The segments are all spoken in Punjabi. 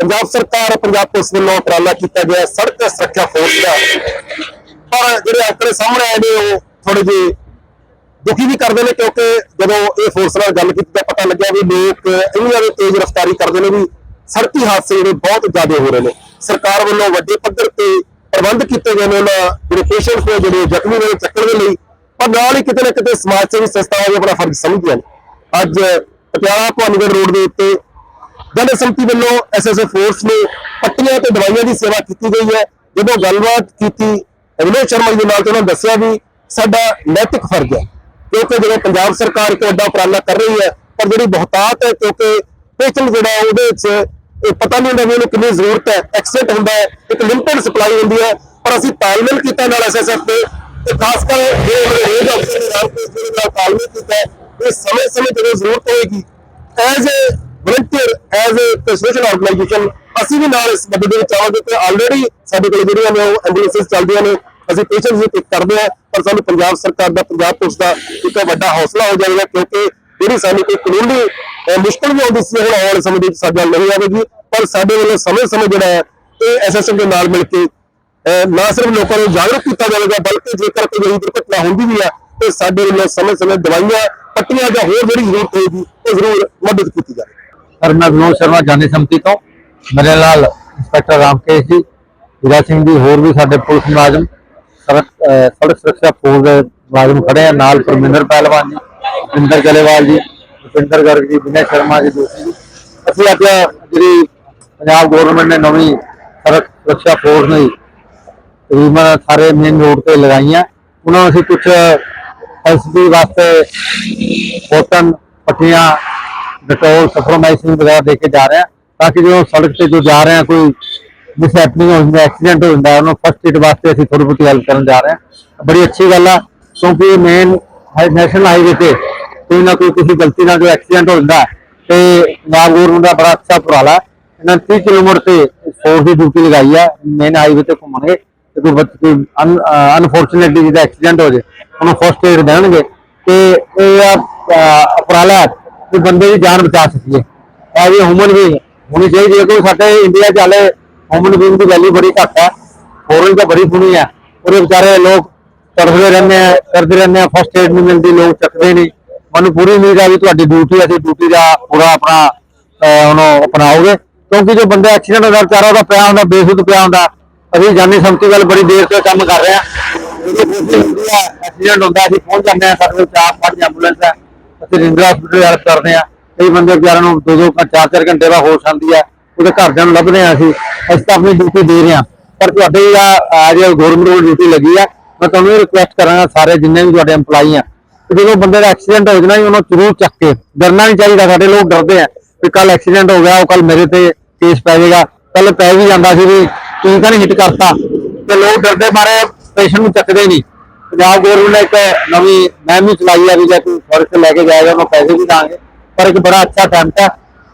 ਪੰਜਾਬ ਸਰਕਾਰ, ਪੰਜਾਬ ਪੁਲਿਸ ਵੱਲੋਂ ਉਪਰਾਲਾ ਕੀਤਾ ਗਿਆ, ਸੜਕ ਸੁਰੱਖਿਆ ਫੋਰਸ ਦਾ। ਪਰ ਜਿਹੜੇ ਆંકੜੇ ਸਾਹਮਣੇ ਆਏ ਨੇ, ਉਹ ਥੋੜੇ ਜਿਹੇ ਦੁਖੀ ਵੀ ਕਰਦੇ ਨੇ, ਕਿਉਂਕਿ ਜਦੋਂ ਇਹ ਫੋਰਸ ਨਾਲ ਗੱਲ ਕੀਤੀ ਤਾਂ ਪਤਾ ਲੱਗਿਆ ਵੀ ਲੋਕ ਇੰਨੀ ਜ਼ਿਆਦਾ ਤੇਜ਼ ਰਫ਼ਤਾਰੀ ਕਰਦੇ ਨੇ ਵੀ ਸੜਕੀ ਹਾਦਸੇ ਜਿਹੜੇ ਬਹੁਤ ਜ਼ਿਆਦਾ ਹੋ ਰਹੇ ਨੇ। ਸਰਕਾਰ ਵੱਲੋਂ ਵੱਡੇ ਪੱਧਰ ਤੇ ਪ੍ਰਬੰਧ ਕੀਤੇ ਗਏ ਨੇ, ਉਹਨਾਂ ਜਿਹੜੇ ਪੇਸ਼ੈਂਟਸ ਨੇ, ਜਿਹੜੇ ਜ਼ਖਮੀ ਨੇ ਚੱਕਣ ਦੇ ਲਈ। ਪਰ ਨਾਲ ਹੀ ਕਿਤੇ ਨਾ ਕਿਤੇ ਸਮਾਜ ਸੇਵੀ ਸੰਸਥਾਵਾਂ ਵੀ ਆਪਣਾ ਫਰਜ਼ ਸਮਝਦੀਆਂ ਨੇ। ਅੱਜ ਪਟਿਆਲਾ, ਭਵਾਨੀਗੜ੍ਹ ਰੋਡ ਦੇ ਉੱਤੇ ਜਨ ਸੰਮਤੀ ਵੱਲੋਂ ਐਸਐਸਐਫ ਫੋਰਸ ਨੇ ਪੱਟੀਆਂ ਤੇ ਦਵਾਈਆਂ ਦੀ ਸੇਵਾ ਕੀਤੀ ਗਈ ਹੈ। ਜਦੋਂ ਗੱਲਬਾਤ ਕੀਤੀ ਵਿਨੋਦ ਸ਼ਰਮਾ ਜੀ ਦੇ ਨਾਲ ਤੇ ਉਹਨਾਂ ਦੱਸਿਆ ਵੀ ਸਾਡਾ ਨੈਤਿਕ ਫਰਜ਼ ਹੈ, ਕਿਉਂਕਿ ਜਦੋਂ ਪੰਜਾਬ ਸਰਕਾਰ ਇੱਕ ਵੱਡਾ ਉਪਰਾਲਾ ਕਰ ਰਹੀ ਹੈ, ਪਰ ਜਿਹੜੀ ਬਹੁਤਾਤ ਹੈ, ਕਿਉਂਕਿ ਪੇਸ਼ੈਂਟ ਜਿਹੜਾ ਉਹਦੇ ਵਿੱਚ ਇਹ ਪਤਾ ਨਹੀਂ ਹੁੰਦਾ ਵੀ ਉਹਨੂੰ ਕਿੰਨੀ ਜ਼ਰੂਰਤ ਹੈ ਐਕਸੀਡੈਂਟ ਹੁੰਦਾ ਹੈ, ਇੱਕ ਲਿਮਟਿਡ ਸਪਲਾਈ ਹੁੰਦੀ ਹੈ, ਪਰ ਅਸੀਂ ਤਾਲਮੇਲ ਕੀਤਾ ਨਾਲ ਐਸਐਸਐਫ ਦੇ ਤੇ ਖਾਸ ਕਰ ਜਿਹੜੇ ਉਹਨਾਂ ਦੇ ਰੇਂਜ ਅਫਸਰ ਨਾਲ ਤਾਲਮੇਲ ਕੀਤਾ ਇਹ ਸਮੇਂ-ਸਮੇਂ ਜਦੋਂ ਜ਼ਰੂਰਤ ਹੋਏਗੀ as a volunteer as a social organisation ਅਸੀਂ ਵੀ ਨਾਲ ਇਸ ਮਦਦ ਦੇ ਵਿੱਚ ਆਵਾਂਗੇ ਤੇ ਆਲਰੇਡੀ ਸਾਡੇ ਕੋਲ ਜਿਹੜੀਆਂ ਨੇ ਉਹ ਐਂਬੂਲੈਂਸਸ ਚੱਲਦੀਆਂ ਨੇ ਅਸੀਂ ਪੇਸ਼ੈਂਟਸ ਨੂੰ ਪਿਕ ਕਰਦੇ ਹਾਂ ਪਰ ਸਾਨੂੰ ਪੰਜਾਬ ਸਰਕਾਰ ਦਾ ਪੰਜਾਬ ਪੁਲਿਸ ਦਾ ਇੱਕ ਵੱਡਾ ਹੌਸਲਾ ਹੋ ਜਾਏਗਾ ਕਿਉਂਕਿ ਜਿਹੜੀ ਸਾਨੂੰ ਕੋਈ ਕਾਨੂੰਨੀ ਅਹ, ਮੁਸ਼ਕਲ ਵੀ ਆਉਂਦੀ ਸੀ ਹੁਣ ਆਉਣ ਵਾਲੇ ਸਮੇਂ ਦੇ ਵਿੱਚ ਸਾਡੇ ਨਾਲ ਨਹੀਂ ਆਵੇਗੀ ਪਰ ਸਾਡੇ ਵੱਲੋਂ ਸਮੇਂ-ਸਮੇਂ ਜਿਹੜਾ ਹੈ ਇਹ ਐਸਐਸਐਮ ਦੇ ਨਾਲ ਮਿਲ ਕੇ ਨਾ ਸਿਰਫ ਲੋਕਾਂ ਨੂੰ ਜਾਗਰੂਕ ਕੀਤਾ ਜਾਵੇਗਾ ਬਲਕਿ ਜੇਕਰ ਕੋਈ ਅਜਿਹੀ ਦੁਰਘਟਨਾ ਹੁੰਦੀ ਵੀ ਹੈ ਤੇ ਸਾਡੇ ਵੱਲੋਂ ਸਮੇਂ-ਸਮੇਂ ਦਵਾਈਆਂ ਪੱਟੀਆਂ ਜਾਂ ਹੋਰ ਜਿਹੜੀ ਜ਼ਰੂਰਤ ਹੋਏਗੀ ਉਹ ਜ਼ਰੂਰ ਮਦਦ ਕੀਤੀ ਜਾਵੇ ਸਰ ਮੈਂ ਵਿਨੋਦ ਸ਼ਰਮਾ ਜਾਨੀ ਸੰਮਤੀ ਤੋਂ। ਮੇਰੇ ਨਾਲ ਇੰਸਪੈਕਟਰ ਰਾਮਕੇਸ਼ ਜੀ, ਵੀਰਾ ਸਿੰਘ ਜੀ, ਹੋਰ ਵੀ ਸਾਡੇ ਪੁਲਿਸ ਮੁਲਾਜ਼ਮ, ਸੜਕ ਸੜਕ ਸੁਰੱਖਿਆ ਫੋਰਸ ਦੇ ਮੁਲਾਜ਼ਮ ਖੜੇ ਆ, ਨਾਲ ਪਰਮਿੰਦਰ ਪਹਿਲਵਾਨ ਜੀ ਜਿੰਦਰ ਗਲੇਵਾਲ ਜੀ ਭੁਪਿੰਦਰ ਗਰਗ ਜੀ, ਵਿਨੈ ਸ਼ਰਮਾ ਜੀ, ਦੋਸ਼ੀ ਜੀ। ਅਸੀਂ ਅੱਜ ਜਿਹੜੀ ਪੰਜਾਬ ਗਵਰਨਮੈਂਟ ਨੇ ਨਵੀਂ ਸੜਕ ਸੁਰੱਖਿਆ ਫੋਰਸ ਨੇ ਤਕਰੀਬਨ ਸਾਰੇ ਮੇਨ ਰੋਡ ਤੇ ਲਗਾਈਆਂ। ਉਹਨਾਂ ਨੂੰ ਅਸੀਂ ਕੁਝ ਐਸਪੀ ਵਾਸਤੇ ਬੋਤਨ, ਪੱਟੀਆਂ ਡਟੋਲ ਸਫਰੋਮਾਈਸਿਨ ਵਗੈਰਾ ਦੇ ਕੇ ਜਾ ਰਹੇ ਹਾਂ ਤਾਂ ਕਿ ਜੋ ਸੜਕ ਤੇ ਜੋ ਜਾ ਰਹੇ ਹਾਂ ਕੋਈ ਮਿਸ ਹੈਪਨਿੰਗ ਹੋ ਜਾਂਦਾ ਐਕਸੀਡੈਂਟ ਹੋ ਜਾਂਦਾ ਉਹਨੂੰ ਫਸਟ ਏਡ ਵਾਸਤੇ ਅਸੀਂ ਥੋੜੀ ਬਹੁਤੀ ਹੈਲਪ ਕਰਨ ਜਾ ਰਹੇ ਹਾਂ ਬੜੀ ਅੱਛੀ ਗੱਲ ਆ ਕਿਉਂਕਿ ਮੇਨ ਨੈਸ਼ਨਲ ਹਾਈਵੇ ਤੇ ਕੋਈ ਨਾ ਕੋਈ ਕਿਸੇ ਗਲਤੀ ਨਾਲ ਜੋ ਐਕਸੀਡੈਂਟ ਹੋ ਜਾਂਦਾ ਹੈ, ਤੇ ਪੰਜਾਬ ਗਵਰਨਮੈਂਟ ਦਾ ਬੜਾ ਅੱਛਾ ਉਪਰਾਲਾ ਇਹਨਾਂ ਨੇ 30 ਕਿਲੋਮੀਟਰ ਤੇ ਫੋਰਸ ਦੀ ਡਿਊਟੀ ਲਗਾਈ ਹੈ ਮੇਨ ਹਾਈਵੇ ਤੇ ਘੁੰਮਣਗੇ ਤੇ ਕੋਈ ਬੱਚ- ਕੋਈ ਅਨਫੋਰਚੂਨੇਟਲੀ ਜਿਹਦਾ ਐਕਸੀਡੈਂਟ ਹੋ ਜਾਏ ਉਹਨੂੰ ਫਸਟ ਏਡ ਦੇਣਗੇ। ਤੇ ਇਹ ਆ, ਉਪਰਾਲਾ ਹੈ ਬੰਦੇ ਦੀ ਜਾਨ ਬਚਾ ਸਕੀਏ। ਇਹ ਵੀ ਹਿਊਮਨ ਵੀ ਹੋਣੀ ਚਾਹੀਦੀ ਹੈ ਕਿਉਂਕਿ ਸਾਡੇ ਇੰਡੀਆ 'ਚ ਹਾਲੇ ਹਿਊਮਨ ਬੀਇੰਗ ਦੀ ਵੈਲਿਊ ਬੜੀ ਘੱਟ ਹੈ। ਫੋਰਨ ਤਾਂ ਬੜੀ ਸੁਣੀ ਹੈ। ਉਹਦੇ ਵਿਚਾਰੇ ਲੋਕ ਤੜਫਦੇ ਰਹਿੰਦੇ ਆ ਕਰਦੇ ਰਹਿੰਦੇ ਆ ਫਸਟ ਏਡ ਨਹੀਂ ਮਿਲਦੀ, ਲੋਕ ਚੱਕਦੇ ਨਹੀਂ। ਮੈਨੂੰ ਪੂਰੀ ਉਮੀਦ ਹੈ ਵੀ ਤੁਹਾਡੀ ਡਿਊਟੀ ਅਸੀਂ ਡਿਊਟੀ ਦਾ ਪੂਰਾ ਆਪਣਾ ਉਹਨੂੰ ਅਪਣਾਓਗੇ। ਕਿਉਂਕਿ ਜੋ ਬੰਦਾ ਐਕਸੀਡੈਂਟ ਹੋ ਵਿਚਾਰਾ ਉਹਦਾ ਪਿਆ ਹੁੰਦਾ, ਬੇਸੁੱਧ ਪਿਆ ਹੁੰਦਾ। ਅਸੀਂ ਜਾਨੀ ਸੰਮਤੀ ਗੱਲ ਬੜੀ ਦੇਰ ਤੋਂ ਕੰਮ ਕਰ ਰਹੇ ਹਾਂ। ਆ ਐਕਸੀਡੈਂਟ ਹੁੰਦਾ ਅਸੀਂ ਪਹੁੰਚ ਜਾਂਦੇ ਆ ਸਾਡੇ ਕੋਲ ਚਾਰ, ਪੰਜ ਐਂਬੂਲੈਂਸ ਹੈ। ਅਸੀਂ ਰਿੰਦਰ ਹਸਪੀਟਲ ਹੈਲਪ ਕਰਦੇ ਆ ਕਈ ਬੰਦੇ ਵਿਚਾਰਿਆਂ ਨੂੰ ਦੋ ਦੋ ਚਾਰ ਚਾਰ ਘੰਟੇ ਦਾ ਹੋਸ਼ ਆਉਂਦੀ ਆ, ਉਹਦੇ ਘਰਦਿਆਂ ਨੂੰ ਲੱਭਦੇ ਆ ਅਸੀਂ। ਅਸੀਂ ਤਾਂ ਆਪਣੀ ਡਿਊਟੀ ਦੇ ਰਹੇ ਆ ਪਰ ਤੁਹਾਡੇ ਆ ਆ ਗਵਰਨਮੈਂਟ ਵੱਲੋਂ ਡਿਊਟੀ ਲੱਗੀ ਆ, ਮੈਂ ਤੁਹਾਨੂੰ ਰਿਕੁਐਸਟ ਕਰਾਂਗਾ ਸਾਰੇ ਜਿੰਨੇ ਵੀ ਤੁਹਾਡੇ EMPLOYE ਆ ਜਦੋਂ ਬੰਦੇ ਦਾ ਐਕਸੀਡੈਂਟ ਹੋ ਜਾਣਾ ਉਹਨੂੰ ਜ਼ਰੂਰ ਚੱਕ ਕੇ, ਡਰਨਾ ਨਹੀਂ ਚਾਹੀਦਾ, ਸਾਡੇ ਲੋਕ ਡਰਦੇ ਆ ਵੀ ਕੱਲ ਐਕਸੀਡੈਂਟ ਹੋ ਗਿਆ, ਉਹ ਕੱਲ ਮੇਰੇ ਤੇ ਕੇਸ ਪੈ ਜਾਏਗਾ। ਕੱਲ ਪੈ ਵੀ ਜਾਂਦਾ ਸੀ ਵੀ ਤੁਸੀਂ ਤਾਂ ਨਹੀਂ ਹਿੱਟ ਕਰਤਾ। ਤੇ ਲੋਕ ਡਰਦੇ, ਮਾਰੇ ਪੇਸ਼ੈਂਟ ਨੂੰ ਚੱਕਦੇ ਨਹੀਂ। ਪੰਜਾਬ ਗਵਰਨਮੈਂਟ ਨੇ ਇੱਕ ਨਵੀਂ ਮੁਹਿੰਮ ਵੀ ਚਲਾਈ ਹੈ ਵੀ ਜੇ ਕੋਈ ਫ਼ਰਕ ਲੈ ਕੇ ਜਾਏਗਾ, ਉਹਨੂੰ ਪੈਸੇ ਵੀ ਦਾਂਗੇ। ਪਰ ਇੱਕ ਬੜਾ ਅੱਛਾ ਅਟੈਂਪਟ ਹੈ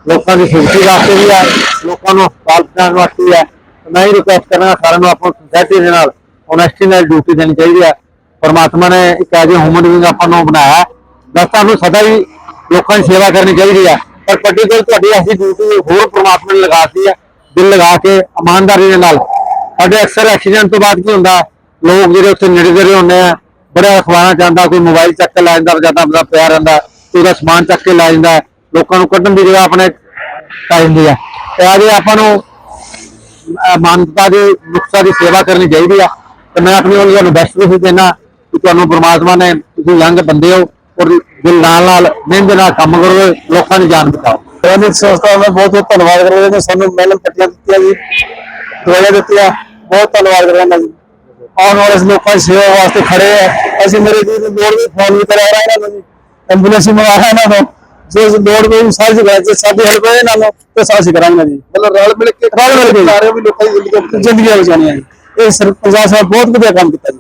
ਲੋਕਾਂ ਦੀ ਸੇਫਟੀ ਵਾਸਤੇ ਵੀ ਹੈ ਲੋਕਾਂ ਨੂੰ ਹਸਪਤਾਲ ਪਹੁੰਚਾਉਣ ਵਾਸਤੇ ਹੈ ਮੈਂ ਹੀ ਰਿਕੁਐਸਟ ਕਰਨਾ ਸਾਰਿਆਂ ਨੂੰ ਆਪਣੀ ਸੋਸਾਇਟੀ ਦੇ ਨਾਲ ਓਨੈਸਟੀ ਨਾਲ ਡਿਊਟੀ ਦੇਣੀ ਚਾਹੀਦੀ ਹੈ ਪਰਮਾਤਮਾ ਨੇ ਇੱਕ ਐਜ ਹਿਊਮਨ ਬੀਇੰਗ ਆਪਾਂ ਨੂੰ ਬਣਾਇਆ। ਬਸ ਸਾਨੂੰ ਸਦਾ ਹੀ ਲੋਕਾਂ ਦੀ ਸੇਵਾ ਕਰਨੀ ਚਾਹੀਦੀ ਹੈ ਪਰ ਪਾਰਟਿਕੂਲਰ ਤੁਹਾਡੀ ਐਸੀ ਡਿਊਟੀ ਹੋਰ ਪਰਮਾਤਮਾ ਨੇ ਲਗਾਤੀ ਹੈ ਦਿਲ ਲਗਾ ਕੇ, ਇਮਾਨਦਾਰੀ ਦੇ ਨਾਲ। ਸਾਡੇ ਅਕਸਰ ਐਕਸੀਡੈਂਟ ਤੋਂ ਬਾਅਦ ਕੀ ਹੁੰਦਾ ਲੋਕ ਜਿਹੜੇ ਉੱਥੇ ਨੇੜੇ ਨੇੜੇ ਹੁੰਦੇ ਆ, ਬੜਾ ਅਖਵਾਣਾ ਚਾਹੁੰਦਾ ਕੋਈ ਮੋਬਾਈਲ ਚੱਕ ਕੇ ਲੈ ਜਾਂਦਾ ਜ਼ਿਆਦਾ ਆਪਣਾ ਪਿਆ ਰਹਿੰਦਾ ਕੋਈ ਉਹਦਾ ਸਮਾਨ ਚੱਕ ਕੇ ਲੈ ਜਾਂਦਾ, ਲੋਕਾਂ ਨੂੰ ਕੱਢਣ ਦੀ ਜਗ੍ਹਾ ਆਪਣੇ ਪੈ ਜਾਂਦੀ ਹੈ ਤੇ ਅੱਜ ਆਪਾਂ ਨੂੰ ਮਾਨਵਤਾ ਦੀ, ਨੁਕਸਾ ਦੀ ਸੇਵਾ ਕਰਨੀ ਚਾਹੀਦੀ ਆ, ਤੇ ਮੈਂ ਆਪਣੀ ਵੱਲੋਂ ਤੁਹਾਨੂੰ ਬੈਸਟ ਵਿਸ਼ ਦੇਣਾ ਕਿ ਤੁਹਾਨੂੰ ਪ੍ਰਮਾਤਮਾ ਨੇ ਤੁਸੀਂ ਯੰਗ ਬੰਦੇ ਹੋ, ਔਰ ਦਿਲ ਨਾਲ ਨਾਲ ਮਿਹਨਤ ਨਾਲ ਕੰਮ ਕਰੋ, ਲੋਕਾਂ ਦੀ ਜਾਨ ਬਚਾਓ। ਸੈਨਿਕ ਸੰਸਥਾ ਦਾ ਬਹੁਤ ਬਹੁਤ ਧੰਨਵਾਦ ਕਰਦੇ ਨੇ ਸਾਨੂੰ ਮੈਲਮ ਪੱਟੀਆਂ ਦਿੱਤੀਆਂ ਜੀ, ਦਵਾਈਆਂ ਦਿੱਤੀਆਂ, ਬਹੁਤ ਧੰਨਵਾਦ ਕਰਦਾ ਜੀ। ਆਉਣ ਵਾਲੇ ਲੋਕਾਂ ਦੀ ਸੇਵਾ ਵਾਸਤੇ ਖੜੇ ਆ। ਅਸੀਂ ਮੇਰੇ ਨੂੰ ਲੋੜ ਵੀ ਫੋਨ ਵੀ ਕਰਿਆ ਰਹਾ ਇਹਨਾਂ ਨੂੰ ਐਂਬੂਲੈਂਸ ਵੀ ਮੰਗਾਇਆ ਇਹਨਾਂ ਨੂੰ ਜੇ ਲੋੜ ਕੋਈ ਸਾਰੀ ਜਗ੍ਹਾ ਤੇ ਸਾਡੀ ਹੈਲਪ ਹੈ ਇਹਨਾਂ ਨੂੰ ਤੇ ਸਾਡੀ ਕਰਾਂਗੇ ਜੀ। ਮਤਲਬ ਰਲ ਮਿਲ ਕੇ ਰਲ ਮਿਲ ਕੇ ਸਾਰੇ ਵੀ ਲੋਕਾਂ ਦੀ ਜ਼ਿੰਦਗੀ ਬਚਾਉਣੀਆਂ ਜੀ। ਇਹ ਸਰ ਪੰਜਾਬ ਸਾਹਿਬ ਬਹੁਤ ਵਧੀਆ ਕੰਮ ਕੀਤਾ ਜੀ।